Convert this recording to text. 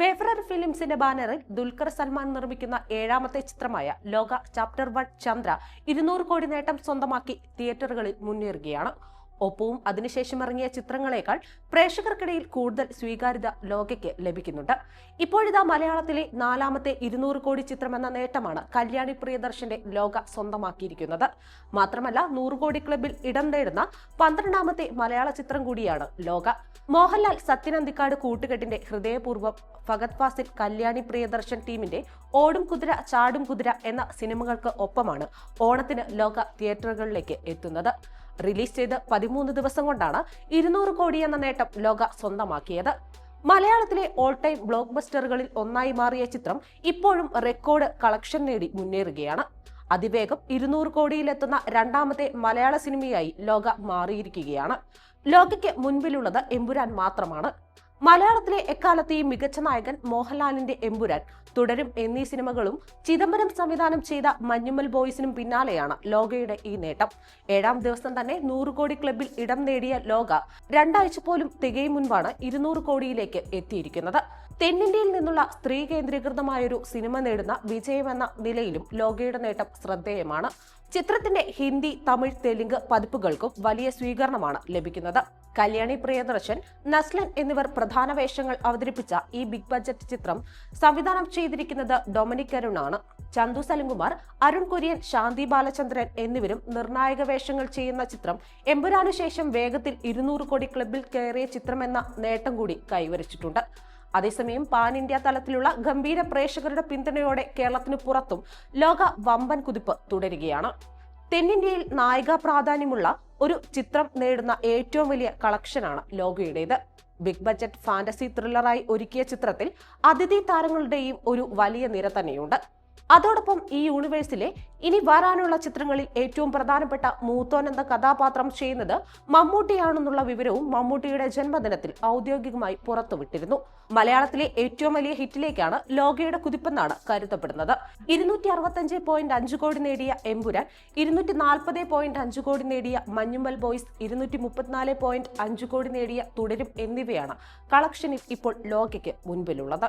Wayfarer ഫിലിംസിന്റെ ബാനറിൽ ദുൽഖർ സൽമാൻ നിർമ്മിക്കുന്ന ഏഴാമത്തെ ചിത്രമായ ലോക ചാപ്റ്റർ വൺ ചന്ദ്ര ഇരുന്നൂറ് കോടി നേട്ടം സ്വന്തമാക്കി തിയേറ്ററുകളിൽ മുന്നേറുകയാണ്. ഒപ്പവും അതിനുശേഷം ഇറങ്ങിയ ചിത്രങ്ങളെക്കാൾ പ്രേക്ഷകർക്കിടയിൽ കൂടുതൽ സ്വീകാര്യത ലോകയ്ക്ക് ലഭിക്കുന്നുണ്ട്. ഇപ്പോഴിതാ മലയാളത്തിലെ നാലാമത്തെ ഇരുന്നൂറ് കോടി ചിത്രം എന്ന നേട്ടമാണ് കല്യാണി പ്രിയദർശന്റെ ലോക സ്വന്തമാക്കിയിരിക്കുന്നത്. മാത്രമല്ല നൂറ് കോടി ക്ലബിൽ ഇടം നേടുന്ന പന്ത്രണ്ടാമത്തെ മലയാള ചിത്രം കൂടിയാണ് ലോക. മോഹൻലാൽ സത്യനന്ദിക്കാട് കൂട്ടുകെട്ടിന്റെ ഹൃദയപൂർവം ഫഗത് ഫാസിൽ കല്യാണി പ്രിയദർശൻ ടീമിന്റെ ഓടും കുതിര ചാടും കുതിര എന്ന സിനിമകൾക്ക് ഒപ്പമാണ് ഓണത്തിന് ലോക തിയേറ്ററുകളിലേക്ക് എത്തുന്നത്. റിലീസ് ചെയ്ത് പതിമൂന്ന് ദിവസം കൊണ്ടാണ് ഇരുന്നൂറ് കോടി എന്ന നേട്ടം ലോക സ്വന്തമാക്കിയത്. മലയാളത്തിലെ ഓൾ ടൈം ബ്ലോക്ക് ബസ്റ്ററുകളിൽ ഒന്നായി മാറിയ ചിത്രം ഇപ്പോഴും റെക്കോർഡ് കളക്ഷൻ നേടി മുന്നേറുകയാണ്. അതിവേഗം ഇരുന്നൂറ് കോടിയിലെത്തുന്ന രണ്ടാമത്തെ മലയാള സിനിമയായി ലോക മാറിയിരിക്കുകയാണ്. ലോകയ്ക്ക് മുൻപിലുള്ളത് എമ്പുരാൻ മാത്രമാണ്. മലയാളത്തിലെ എക്കാലത്തെയും മികച്ച നായകൻ മോഹൻലാലിന്റെ എമ്പുരാൻ. തുടരും എന്നീ സിനിമകളും ചിദംബരം സംവിധാനം ചെയ്ത മഞ്ഞുമ്മൽ ബോയ്സിനും പിന്നാലെയാണ് ലോകയുടെ ഈ നേട്ടം. ഏഴാം ദിവസം തന്നെ നൂറ് കോടി ക്ലബിൽ ഇടം നേടിയ ലോക രണ്ടാഴ്ച പോലും തികയും മുൻപാണ് ഇരുന്നൂറ് കോടിയിലേക്ക് എത്തിയിരിക്കുന്നത്. തെന്നിന്ത്യയിൽ നിന്നുള്ള സ്ത്രീ കേന്ദ്രീകൃതമായൊരു സിനിമ നേടുന്ന വിജയമെന്ന നിലയിലും ലോകയുടെ നേട്ടം ശ്രദ്ധേയമാണ്. ചിത്രത്തിന്റെ ഹിന്ദി തമിഴ് തെലുങ്ക് പതിപ്പുകൾക്കും വലിയ സ്വീകരണമാണ് ലഭിക്കുന്നത്. കല്യാണി പ്രിയദർശൻ നസ്ലൻ എന്നിവർ പ്രധാന വേഷങ്ങൾ അവതരിപ്പിച്ച ഈ ബിഗ് ബജറ്റ് ചിത്രം സംവിധാനം ചെയ്തിരിക്കുന്നത് ഡൊമിനിക് അരുണാണ്. ചന്തു സലങ്കുമാർ അരുൺ കുര്യൻ ശാന്തി ബാലചന്ദ്രൻ എന്നിവരും നിർണായക വേഷങ്ങൾ ചെയ്യുന്ന ചിത്രം എമ്പുരാനു ശേഷം വേഗത്തിൽ ഇരുന്നൂറ് കോടി ക്ലബിൽ കയറിയ ചിത്രമെന്ന നേട്ടം കൂടി കൈവരിച്ചിട്ടുണ്ട്. അതേസമയം പാൻ ഇന്ത്യ തലത്തിലുള്ള ഗംഭീര പ്രേക്ഷകരുടെ പിന്തുണയോടെ കേരളത്തിന് പുറത്തും ലോക വമ്പൻ കുതിപ്പ് തുടരുകയാണ്. തെന്നിന്ത്യയിൽ നായിക പ്രാധാന്യമുള്ള ഒരു ചിത്രം നേടുന്ന ഏറ്റവും വലിയ കളക്ഷനാണ് ലോകയുടേത്. ബിഗ് ബജറ്റ് ഫാന്റസി ത്രില്ലറായി ഒരുക്കിയ ചിത്രത്തിൽ അതിഥി താരങ്ങളുടെയും ഒരു വലിയ നിര തന്നെയുണ്ട്. അതോടൊപ്പം ഈ യൂണിവേഴ്സിലെ ഇനി വരാനുള്ള ചിത്രങ്ങളിൽ ഏറ്റവും പ്രധാനപ്പെട്ട മൂത്തോൻ എന്ന കഥാപാത്രം ചെയ്യുന്നത് മമ്മൂട്ടിയാണെന്നുള്ള വിവരവും മമ്മൂട്ടിയുടെ ജന്മദിനത്തിൽ ഔദ്യോഗികമായി പുറത്തുവിട്ടിരുന്നു. മലയാളത്തിലെ ഏറ്റവും വലിയ ഹിറ്റിലേക്കാണ് ലോകയുടെ കുതിപ്പെന്നാണ് കരുതപ്പെടുന്നത്. ഇരുന്നൂറ്റി അറുപത്തഞ്ച് പോയിന്റ് അഞ്ച് കോടി നേടിയ എമ്പുരാൻ ഇരുന്നൂറ്റി നാൽപ്പത് പോയിന്റ് അഞ്ച് കോടി നേടിയ മഞ്ഞുമ്മൽ ബോയ്സ് ഇരുന്നൂറ്റി മുപ്പത്തിനാല് പോയിന്റ് അഞ്ച് കോടി നേടിയ തുടരും എന്നിവയാണ് കളക്ഷനിൽ ഇപ്പോൾ ലോകയ്ക്ക് മുൻപിലുള്ളത്.